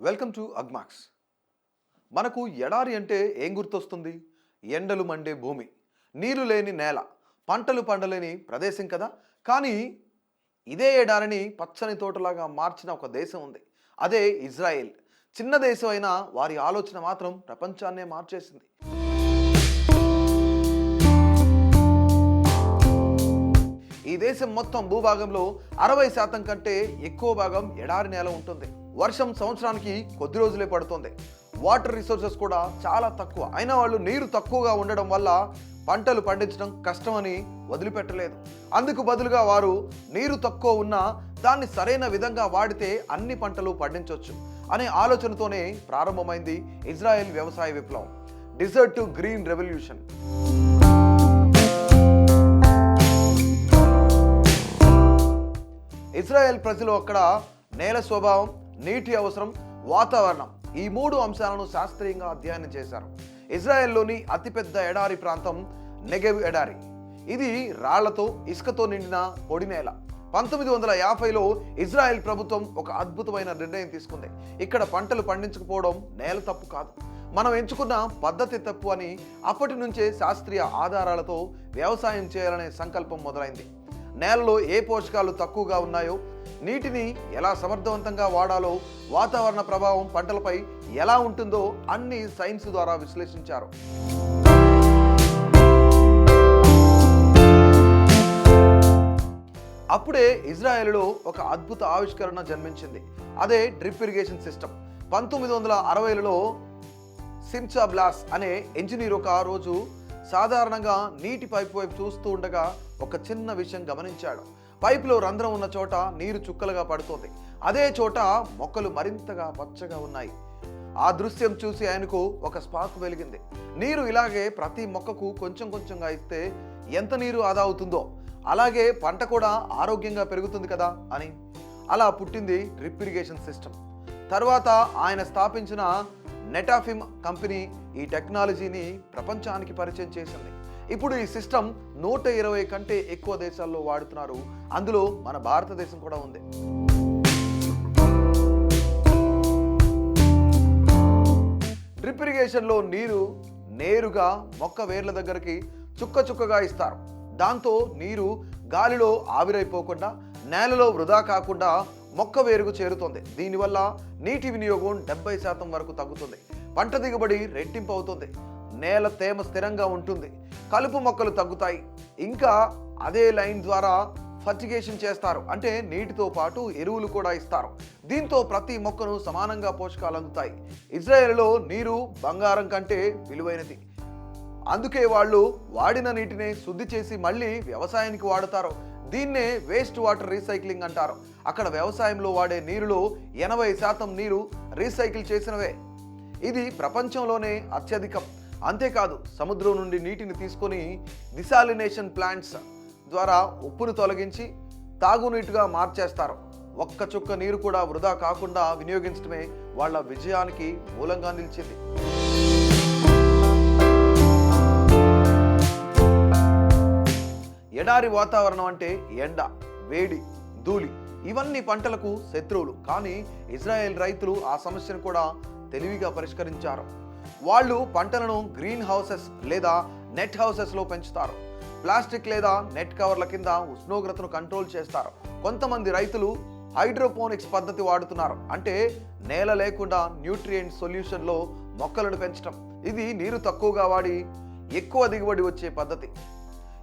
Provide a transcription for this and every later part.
Welcome to Agmax. మనకు ఎడారి అంటే ఏం గుర్తొస్తుంది? ఎండలు మండే భూమి నీరు లేని నేల పంటలు పండలేని ప్రదేశం కదా? కానీ ఇదే ఎడారిని పచ్చని తోటలాగా మార్చిన ఒక దేశం ఉంది. అదే ఇజ్రాయెల్. చిన్న దేశం అయినా వారి ఆలోచన మాత్రం ప్రపంచాన్నే మార్చేసింది. ఈ దేశం మొత్తం భూభాగంలో అరవై శాతం కంటే ఎక్కువ భాగం ఎడారి నేల ఉంటుంది. వర్షం సంవత్సరానికి కొద్ది రోజులే పడుతుంది. వాటర్ రిసోర్సెస్ కూడా చాలా తక్కువ. అయినా వాళ్ళు నీరు తక్కువగా ఉండడం వల్ల పంటలు పండించడం కష్టమని వదిలిపెట్టలేదు. అందుకు బదులుగా వారు నీరు తక్కువ ఉన్నా దాన్ని సరైన విధంగా వాడితే అన్ని పంటలు పండించవచ్చు అనే ఆలోచనతోనే ప్రారంభమైంది ఇజ్రాయెల్ వ్యవసాయ విప్లవం. Desert to green revolution Israel ప్రజలు అక్కడ నేల స్వభావం నీటి అవసరం వాతావరణం ఈ మూడు అంశాలను శాస్త్రీయంగా అధ్యయనం చేశారు. ఇజ్రాయెల్లోని అతిపెద్ద ఎడారి ప్రాంతం నెగెవ్ ఎడారి. ఇది రాళ్ళతో ఇసుకతో నిండిన పొడి నేల. పంతొమ్మిది వందల యాభైలో ఇజ్రాయెల్ ప్రభుత్వం ఒక అద్భుతమైన నిర్ణయం తీసుకుంది. ఇక్కడ పంటలు పండించకపోవడం నేల తప్పు కాదు. మనం ఎంచుకున్న పద్ధతి తప్పు అని అప్పటి నుంచే శాస్త్రీయ ఆధారాలతో వ్యవసాయం చేయాలనే సంకల్పం మొదలైంది. నేలలో ఏ పోషకాలు తక్కువగా ఉన్నాయో నీటిని ఎలా సమర్థవంతంగా వాడాలో వాతావరణ ప్రభావం పంటలపై ఎలా ఉంటుందో అన్ని సైన్స్ ద్వారా విశ్లేషించారు. అప్పుడే ఇజ్రాయెల్లో ఒక అద్భుత ఆవిష్కరణ జన్మించింది. అదే డ్రిప్ ఇరిగేషన్ సిస్టమ్. పంతొమ్మిది వందల అరవైలలో సిమ్చా బ్లాస్ అనే ఇంజనీర్ ఒక రోజు సాధారణంగా నీటి పైపు వైపు చూస్తూ ఉండగా ఒక చిన్న విషయం గమనించాడు. పైపులో రంధ్రం ఉన్న చోట నీరు చుక్కలుగా పడుతోంది. అదే చోట మొక్కలు మరింతగా పచ్చగా ఉన్నాయి. ఆ దృశ్యం చూసి ఆయనకు ఒక స్పార్క్ వెలిగింది. నీరు ఇలాగే ప్రతి మొక్కకు కొంచెం కొంచెంగా ఇస్తే ఎంత నీరు ఆదా అవుతుందో. అలాగే పంట కూడా ఆరోగ్యంగా పెరుగుతుంది కదా అని. అలా పుట్టింది డ్రిప్ ఇరిగేషన్ సిస్టమ్. తర్వాత ఆయన స్థాపించిన నెటాఫిమ్ కంపెనీ ఈ టెక్నాలజీని ప్రపంచానికి పరిచయం చేసింది. ఇప్పుడు ఈ సిస్టమ్ నూట ఇరవై కంటే ఎక్కువ దేశాల్లో వాడుతున్నారు. అందులో మన భారతదేశం కూడా ఉంది. డ్రిప్ ఇరిగేషన్లో నీరు నేరుగా మొక్క వేర్ల దగ్గరికి చుక్క చుక్కగా ఇస్తారు. దాంతో నీరు గాలిలో ఆవిరైపోకుండా నేలలో వృధా కాకుండా మొక్క వేరుకు చేరుతుంది. దీనివల్ల నీటి వినియోగం డెబ్బై శాతం వరకు తగ్గుతుంది. పంట దిగుబడి రెట్టింపు అవుతుంది. నేల తేమ స్థిరంగా ఉంటుంది. కలుపు మొక్కలు తగ్గుతాయి. ఇంకా అదే లైన్ ద్వారా ఫర్టిగేషన్ చేస్తారు. అంటే నీటితో పాటు ఎరువులు కూడా ఇస్తారు. దీంతో ప్రతి మొక్కను సమానంగా పోషకాలు అందుతాయి. ఇజ్రాయెల్లో నీరు బంగారం కంటే విలువైనది. అందుకే వాళ్ళు వాడిన నీటిని శుద్ధి చేసి మళ్ళీ వ్యవసాయానికి వాడతారు. దీన్నే వేస్ట్ వాటర్ రీసైక్లింగ్ అంటారు. అక్కడ వ్యవసాయంలో వాడే నీరులో ఎనభై శాతం నీరు రీసైకిల్ చేసినవే. ఇది ప్రపంచంలోనే అత్యధికం. అంతేకాదు సముద్రం నుండి నీటిని తీసుకొని డిసాలినేషన్ ప్లాంట్స్ ద్వారా ఉప్పును తొలగించి తాగునీటిగా మార్చేస్తారు. ఒక్క చుక్క నీరు కూడా వృధా కాకుండా వినియోగించడమే వాళ్ళ విజయానికి మూలంగా నిలిచింది. ఎడారి వాతావరణం అంటే ఎండ వేడి ధూళి ఇవన్నీ పంటలకు శత్రువులు. కానీ ఇజ్రాయెల్ రైతులు ఆ సమస్యను కూడా తెలివిగా పరిష్కరించారు. వాళ్ళు పంటలను గ్రీన్ హౌసెస్ లేదా నెట్ హౌసెస్లో పెంచుతారు. ప్లాస్టిక్ లేదా నెట్ కవర్ల కింద ఉష్ణోగ్రతను కంట్రోల్ చేస్తారు. కొంతమంది రైతులు హైడ్రోపోనిక్స్ పద్ధతి వాడుతున్నారు. అంటే నేల లేకుండా న్యూట్రియంట్ సొల్యూషన్లో మొక్కలను పెంచడం ఇది నీరు తక్కువగా వాడి ఎక్కువ దిగుబడి వచ్చే పద్ధతి.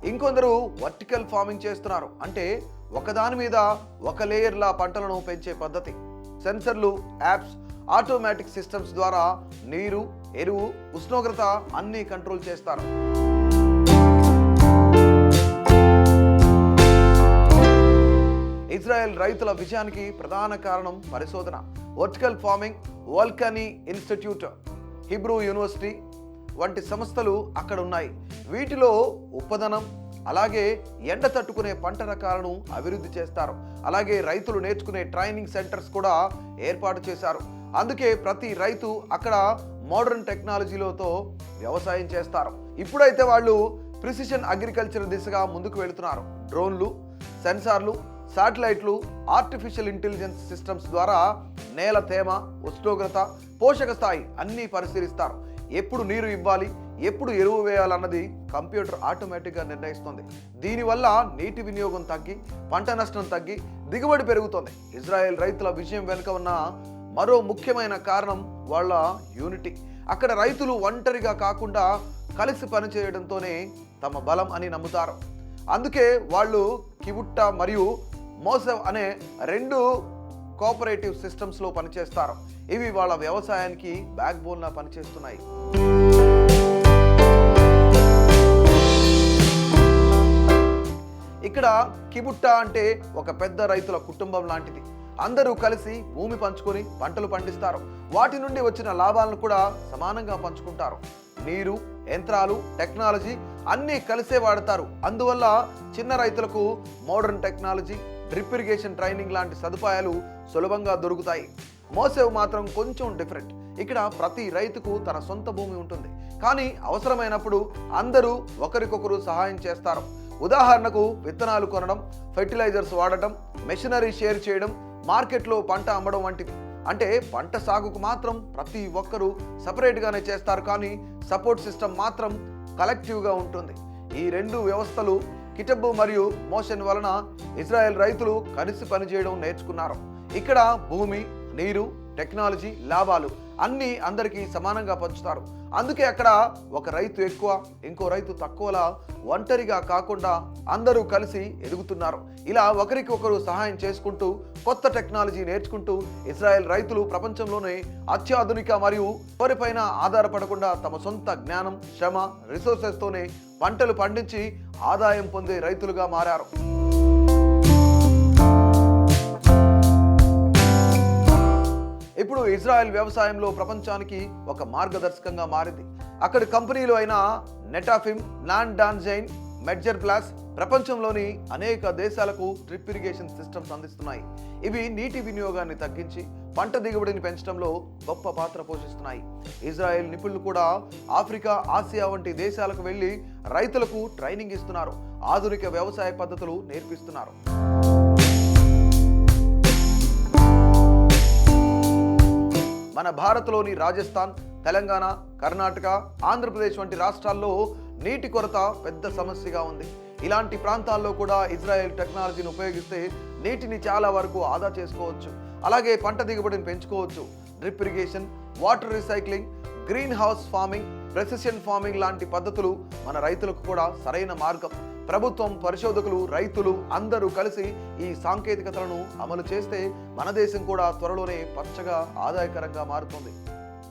ఇంకొందరు వర్టికల్ ఫార్మింగ్ చేస్తున్నారు. అంటే ఒకదాని మీద ఒక లేయర్లా పంటలను పెంచే పద్ధతి. సెన్సర్లు యాప్స్ ఆటోమేటిక్ సిస్టమ్స్ ద్వారా నీరు ఎరువు ఉష్ణోగ్రత అన్నీ కంట్రోల్ చేస్తారు. ఇజ్రాయెల్ రైతుల విజయానికి ప్రధాన కారణం పరిశోధన. Vertical farming Volcani Institute Hebrew University వంటి సంస్థలు అక్కడ ఉన్నాయి. వీటిలో ఉపదనం అలాగే ఎండ తట్టుకునే పంట రకాలను అభివృద్ధి చేస్తారు. అలాగే రైతులు నేర్చుకునే ట్రైనింగ్ సెంటర్స్ కూడా ఏర్పాటు చేశారు. అందుకే ప్రతి రైతు అక్కడ మోడర్న్ టెక్నాలజీలతో వ్యవసాయం చేస్తారు. ఇప్పుడైతే వాళ్ళు ప్రిసిషన్ అగ్రికల్చర్ దిశగా ముందుకు వెళుతున్నారు. డ్రోన్లు సెన్సార్లు శాటిలైట్లు ఆర్టిఫిషియల్ ఇంటెలిజెన్స్ సిస్టమ్స్ ద్వారా నేల తేమ ఉష్ణోగ్రత పోషక స్థాయి అన్నీ పరిశీలిస్తారు. ఎప్పుడు నీరు ఇవ్వాలి ఎప్పుడు ఎరువు వేయాలన్నది కంప్యూటర్ ఆటోమేటిక్గా నిర్ణయిస్తుంది. దీనివల్ల నీటి వినియోగం తగ్గి పంట నష్టం తగ్గి దిగుబడి పెరుగుతుంది. ఇజ్రాయెల్ రైతుల విజయం వెనుక ఉన్న మరో ముఖ్యమైన కారణం వాళ్ళ యూనిటీ. అక్కడ రైతులు ఒంటరిగా కాకుండా కలిసి పనిచేయడంతోనే తమ బలం అని నమ్ముతారు. అందుకే వాళ్ళు కివుట్ట మరియు మోసవ్ అనే రెండు కోఆపరేటివ్ సిస్టమ్స్లో పనిచేస్తారు. ఇవి వాళ్ళ వ్యవసాయానికి బ్యాక్ బోన్లా పనిచేస్తున్నాయి. ఇక్కడ కిబుట్ట అంటే ఒక పెద్ద రైతుల కుటుంబం లాంటిది. అందరూ కలిసి భూమి పంచుకొని పంటలు పండిస్తారు. వాటి నుండి వచ్చిన లాభాలను కూడా సమానంగా పంచుకుంటారు. నీరు యంత్రాలు టెక్నాలజీ అన్నీ కలిసే వాడతారు. అందువల్ల చిన్న రైతులకు modern technology drip irrigation training లాంటి సదుపాయాలు సులభంగా దొరుకుతాయి. మోసేవ్ మాత్రం కొంచెం డిఫరెంట్. ఇక్కడ ప్రతి రైతుకు తన సొంత భూమి ఉంటుంది. కానీ అవసరమైనప్పుడు అందరూ ఒకరికొకరు సహాయం చేస్తారు. ఉదాహరణకు విత్తనాలు కొనడం ఫెర్టిలైజర్స్ వాడటం మెషినరీ షేర్ చేయడం మార్కెట్లో పంట అమ్మడం వంటివి. అంటే పంట సాగుకు మాత్రం ప్రతి ఒక్కరూ సపరేట్గానే చేస్తారు కానీ సపోర్ట్ సిస్టమ్ మాత్రం కలెక్టివ్గా ఉంటుంది. ఈ రెండు వ్యవస్థలు కిటబు మరియు మోషన్ వలన ఇజ్రాయెల్ రైతులు కలిసి పనిచేయడం నేర్చుకున్నారు. ఇక్కడ భూమి నీరు టెక్నాలజీ లాభాలు. అన్నీ అందరికీ సమానంగా పంచుతారు. అందుకే అక్కడ ఒక రైతు ఎక్కువ ఇంకో రైతు తక్కువలా ఒంటరిగా కాకుండా అందరూ కలిసి ఎదుగుతున్నారు. ఇలా ఒకరికి ఒకరు సహాయం చేసుకుంటూ కొత్త టెక్నాలజీ నేర్చుకుంటూ ఇజ్రాయెల్ రైతులు ప్రపంచంలోనే అత్యాధునిక మరియు ఎవరిపైన ఆధారపడకుండా తమ సొంత జ్ఞానం శ్రమ రిసోర్సెస్తోనే పంటలు పండించి ఆదాయం పొందే రైతులుగా మారారు. ఇప్పుడు ఇజ్రాయెల్ వ్యవసాయంలో ప్రపంచానికి ఒక మార్గదర్శకంగా మారింది. అక్కడి కంపెనీలు అయిన నెటాఫిమ్ నాన్ డాన్జైన్ మెడ్జర్ ప్లాస్ ప్రపంచంలోని అనేక దేశాలకు డ్రిప్ ఇరిగేషన్ సిస్టమ్స్ అందిస్తున్నాయి. ఇవి నీటి వినియోగాన్ని తగ్గించి పంట దిగుబడిని పెంచడంలో గొప్ప పాత్ర పోషిస్తున్నాయి. ఇజ్రాయెల్ నిపుణులు కూడా ఆఫ్రికా ఆసియా వంటి దేశాలకు వెళ్ళి రైతులకు ట్రైనింగ్ ఇస్తున్నారు. ఆధునిక వ్యవసాయ పద్ధతులు నేర్పిస్తున్నారు. మన భారత్లోని రాజస్థాన్ తెలంగాణ కర్ణాటక ఆంధ్రప్రదేశ్ వంటి రాష్ట్రాల్లో నీటి కొరత పెద్ద సమస్యగా ఉంది. ఇలాంటి ప్రాంతాల్లో కూడా ఇజ్రాయెల్ టెక్నాలజీని ఉపయోగిస్తే నీటిని చాలా వరకు ఆదా చేసుకోవచ్చు. అలాగే పంట దిగుబడిని పెంచుకోవచ్చు. Drip irrigation water recycling greenhouse farming precision farming లాంటి పద్ధతులు మన రైతులకు కూడా సరైన మార్గం. ప్రభుత్వం పరిశోధకులు రైతులు అందరూ కలిసి ఈ సాంకేతికతలను అమలు చేస్తే మన దేశం కూడా త్వరలోనే పచ్చగా ఆదాయకరంగా మారుతుంది.